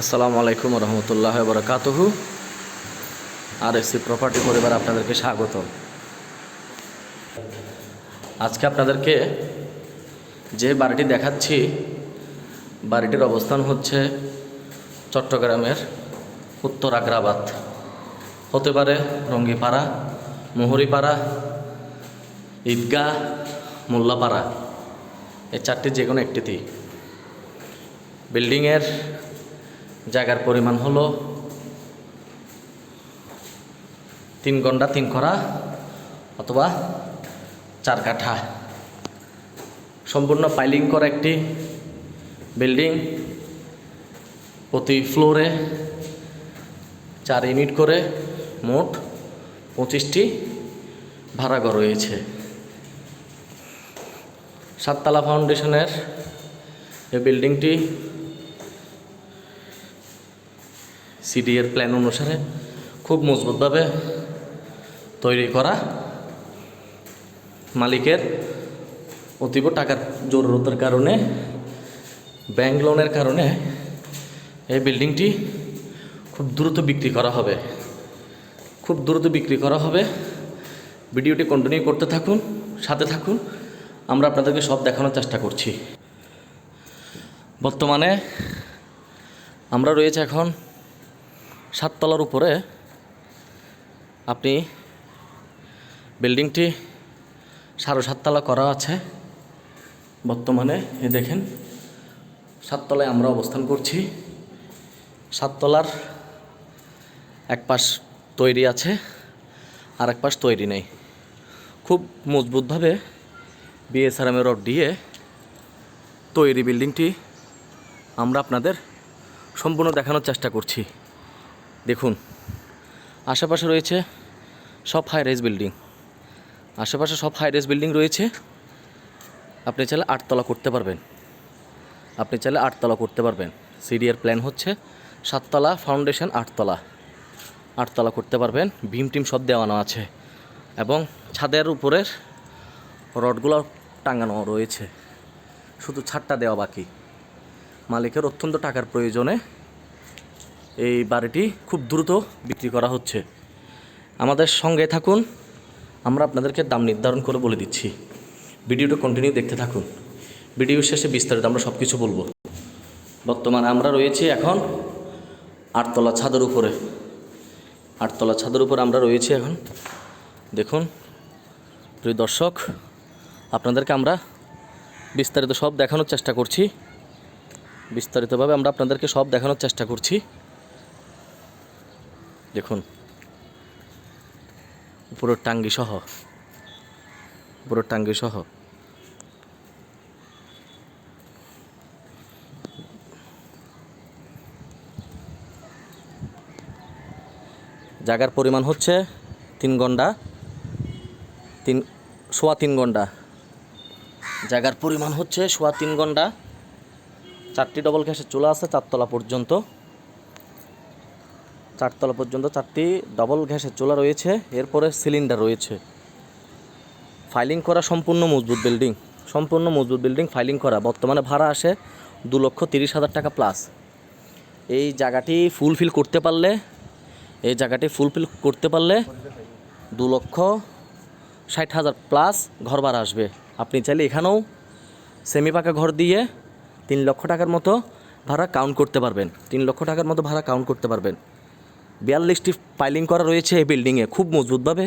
আসসালামু আলাইকুম রহমতুল্লাহ বরকাতহু। আর AC property পরিবার আপনাদেরকে স্বাগত। আজকে আপনাদেরকে যে বাড়িটি দেখাচ্ছি, বাড়িটির অবস্থান হচ্ছে চট্টগ্রামের উত্তর আগ্রাবাদ হতে পারে রঙ্গিপাড়া, মোহরিপাড়া, ঈদগাহ, মোল্লাপাড়া। এই চারটি যে কোনো একটিতেই। বিল্ডিংয়ের জায়গার পরিমাণ হলো তিন ঘণ্টা তিন খরা অথবা চার কাঠা। সম্পূর্ণ পাইলিং করা একটি বিল্ডিং। প্রতি ফ্লোরে চার ইউনিট করে মোট পঁচিশটি ভাড়াঘর রয়েছে। সাততলা ফাউন্ডেশনের এই বিল্ডিংটি সিডি এর প্ল্যান অনুসারে খুব মজবুতভাবে তৈরি করা মালিকের অতীব টাকার জরুরতের কারণে ব্যাংক লোনের কারণে এই বিল্ডিংটি খুব দ্রুত বিক্রি করা হবে। খুব দ্রুত বিক্রি করা হবে। ভিডিওটি কন্টিনিউ করতে থাকুন, সাথে থাকুন। আমরা আপনাদেরকে সব দেখানোর চেষ্টা করছি। বর্তমানে আমরা রয়েছে এখন সাততলার উপরে আপনি বিল্ডিংটি সাড়ে সাততলা করা আছে। বর্তমানে এ দেখেন, সাততলায় আমরা অবস্থান করছি। সাততলার এক পাশ তৈরি আছে আর এক পাশ তৈরি নেই। খুব মজবুতভাবে বিএসআরএমের রড দিয়ে তৈরি বিল্ডিংটি আমরা আপনাদের সম্পূর্ণ দেখানোর চেষ্টা করছি। দেখুন, আশেপাশে রয়েছে সব হাই রেজ বিল্ডিং আশেপাশে সব হাই রেজ বিল্ডিং রয়েছে। আপনি চাইলে আটতলা করতে পারবেন। আপনি চাইলে আটতলা করতে পারবেন। সিডিএর প্ল্যান হচ্ছে সাততলা ফাউন্ডেশন আটতলা। আটতলা করতে পারবেন। ভীম টিম সব দেওয়ানো আছে। এবং ছাদের উপরের রডগুলো টাঙানো রয়েছে। শুধু ছাদটা দেওয়া বাকি। মালিকের অত্যন্ত টাকার প্রয়োজনে এই বাড়িটি খুব দ্রুত বিক্রি করা হচ্ছে। আমাদের সঙ্গে থাকুন, আমরা আপনাদেরকে দাম নির্ধারণ করে বলে দিচ্ছি। ভিডিওটা কন্টিনিউ দেখতে থাকুন। ভিডিও শেষে বিস্তারিত আমরা সব কিছু বলব। বর্তমানে আমরা রয়েছি এখন আটতলা ছাদের উপরে। আটতলা ছাদের উপরে আমরা রয়েছি এখন। দেখুন, প্রিয় দর্শক, আপনাদেরকে আমরা বিস্তারিত সব দেখানোর চেষ্টা করছি। বিস্তারিতভাবে আমরা আপনাদেরকে সব দেখানোর চেষ্টা করছি। দেখুন উপরের টাঙ্গি সহ উপরের টাঙ্গি সহ। জায়গার পরিমাণ হচ্ছে তিন ঘণ্টা, তিন, সোয়া তিন ঘণ্টা। জায়গার পরিমাণ হচ্ছে সোয়া তিন ঘণ্টা। চারটি ডবল গ্যাসের চুলা আছে, চারতলা পর্যন্ত। চারতলা পর্যন্ত চারটি ডবল গ্যাসের চুলা রয়েছে, এরপরে সিলিন্ডার রয়েছে। ফাইলিং করা সম্পূর্ণ মজবুত বিল্ডিং সম্পূর্ণ মজবুত বিল্ডিং ফাইলিং করা। বর্তমানে ভাড়া আসে দু লক্ষ তিরিশ হাজার টাকা প্লাস এই জায়গাটি ফুলফিল করতে পারলে, এই জায়গাটি ফুলফিল করতে পারলে দু লক্ষ ষাট হাজার প্লাস ঘর ভাড়া আসবে। আপনি চাইলে এখানেও সেমি পাকা ঘর দিয়ে তিন লক্ষ টাকার মতো ভাড়া কাউন্ট করতে পারবেন। তিন লক্ষ টাকার মতো ভাড়া কাউন্ট করতে পারবেন। বিয়াল্লিশটি পাইলিং করা রয়েছে এই বিল্ডিংয়ে খুব মজবুতভাবে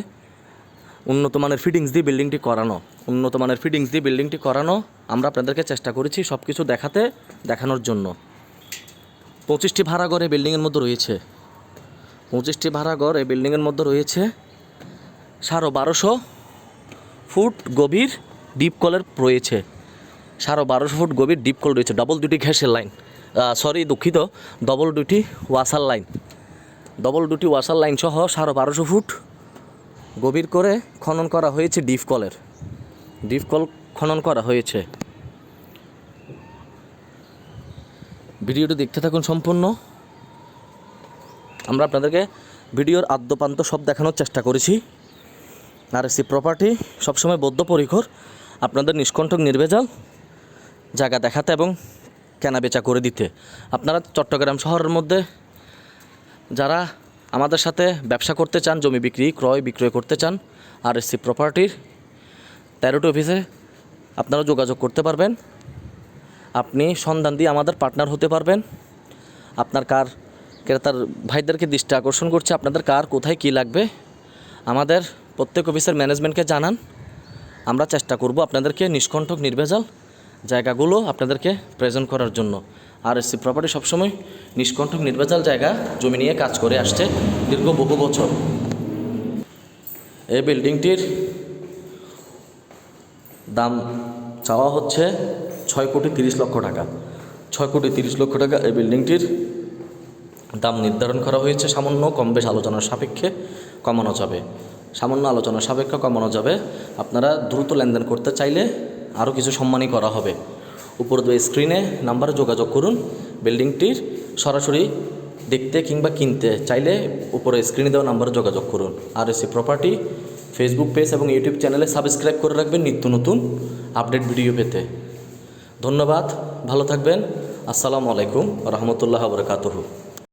উন্নত মানের ফিটিংস দিয়ে বিল্ডিংটি করানো। উন্নত মানের ফিটিংস দিয়ে বিল্ডিংটি করানো আমরা আপনাদেরকে চেষ্টা করেছি সব কিছু দেখাতে, দেখানোর জন্য। পঁচিশটি ভাড়াঘর এই বিল্ডিংয়ের মধ্যে রয়েছে। পঁচিশটি ভাড়াঘর এই বিল্ডিংয়ের মধ্যে রয়েছে। সাড়ে বারোশো ফুট গভীর ডিপ কলের রয়েছে। সাড়ে বারোশো ফুট গভীর ডিপ কল রয়েছে। ডবল দুটি ঘ্যাসের লাইন সরি দুঃখিত। ডবল দুটি ওয়াসার লাইন ডবল দুটি ওয়াসার লাইন সহ সাড়ে বারোশো ফুট গভীর করে খনন করা হয়েছে ডিপ কলের। ডিপ কল খনন করা হয়েছে। ভিডিওটি দেখতে থাকুন সম্পূর্ণ। আমরা আপনাদেরকে ভিডিওর আদ্যপান্ত সব দেখানোর চেষ্টা করেছি। আর এসি প্রপার্টি সবসময় বদ্ধপরিকর, আপনাদের নিষ্কণ্ঠক নির্ভেজাল, জায়গা দেখাতে এবং কেনাবেচা করে দিতে। আপনারা চট্টগ্রাম শহরের মধ্যে যারা আমাদের সাথে ব্যবসা করতে চান, জমি বিক্রি, ক্রয় বিক্রয় করতে চান আর এসসি প্রপার্টির তেরোটি অফিসে আপনারা যোগাযোগ করতে পারবেন। আপনি সন্ধান দিয়ে আমাদের পার্টনার হতে পারবেন। আপনার কার ক্রেতার ভাইদেরকে দৃষ্টি আকর্ষণ করছে, আপনাদের কার কোথায় কী লাগবে, আমাদের প্রত্যেক অফিসের ম্যানেজমেন্টকে জানান। আমরা চেষ্টা করব আপনাদেরকে নিষ্কণ্ঠক, নির্ভেজাল জায়গাগুলো আপনাদেরকে প্রেজেন্ট করার জন্য। আর এসসি প্রপার্টি সবসময় নিষ্কণ্ঠক, নির্ভেজাল জায়গা, জমি নিয়ে কাজ করে আসছে দীর্ঘ বহু বছর। এই বিল্ডিংটির দাম চাওয়া হচ্ছে ছয় কোটি তিরিশ লক্ষ টাকা। ছয় কোটি তিরিশ লক্ষ টাকা এই বিল্ডিংটির দাম নির্ধারণ করা হয়েছে। সামান্য কম বেশ আলোচনার সাপেক্ষে কমানো যাবে। সামান্য আলোচনার সাপেক্ষে কমানো যাবে। আপনারা দ্রুত লেনদেন করতে চাইলে আরও কিছু সম্মানই করা হবে। উপর স্ক্রিনে নাম্বারে যোগাযোগ করুন। বিল্ডিংটির সরাসরি দেখতে কিংবা কিনতে চাইলে উপরে স্ক্রিনে দেওয়া নাম্বারে যোগাযোগ করুন। আর এসি প্রপার্টি ফেসবুক পেজ এবং ইউটিউব চ্যানেলে সাবস্ক্রাইব করে রাখবেন নিত্য নতুন আপডেট ভিডিও পেতে। ধন্যবাদ, ভালো থাকবেন। আসসালামু আলাইকুম, রহমতুল্লাহ বরকাতহু।